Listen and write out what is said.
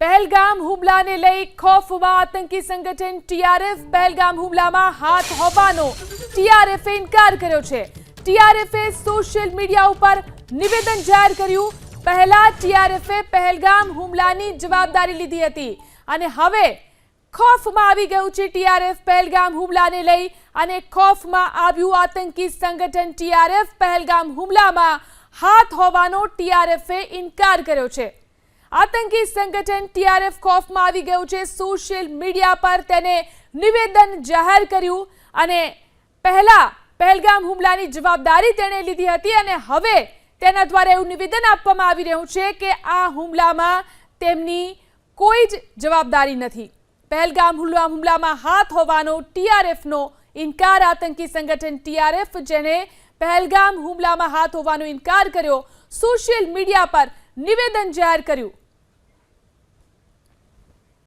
પહેલગામ હુમલાને લઈ ખોફમાં આતંકી સંગઠન ટીઆરએફ પહેલગામ હુમલામાં હાથ હોવાનો ટીઆરએફે ઇનકાર કર્યો છે. ટીઆરએફે સોશિયલ મીડિયા ઉપર નિવેદન જાહેર કર્યું. પહેલા ટીઆરએફે પહેલગામ હુમલાની જવાબદારી લીધી હતી અને હવે ખોફમાં આવી ગયું છે ટીઆરએફ પહેલગામ હુમલાને લઈ અને ખોફમાં આવ્યું આતંકી સંગઠન ટીઆરએફ પહેલગામ હુમલામાં હાથ હોવાનો ટીઆરએફે ઇનકાર કર્યો છે. આતંકી સંગઠન ટીઆરએફ ખોફમાં આવી ગયું છે. સોશિયલ મીડિયા પર તેને નિવેદન જાહેર કર્યું અને પહેલા પહેલગામ હુમલાની જવાબદારી તેણે લીધી હતી અને હવે તેના દ્વારા એવું નિવેદન આપવામાં આવી રહ્યું છે કે આ હુમલામાં તેમની કોઈ જ જવાબદારી નથી. પહેલગામ હુમલા હુમલામાં હાથ હોવાનો ટીઆરએફનો ઇનકાર, આતંકી સંગઠન ટીઆરએફ જેને પહેલગામ હુમલામાં હાથ હોવાનો ઇનકાર કર્યો. સોશિયલ મીડિયા પર નિવેદન જાહેર કર્યું.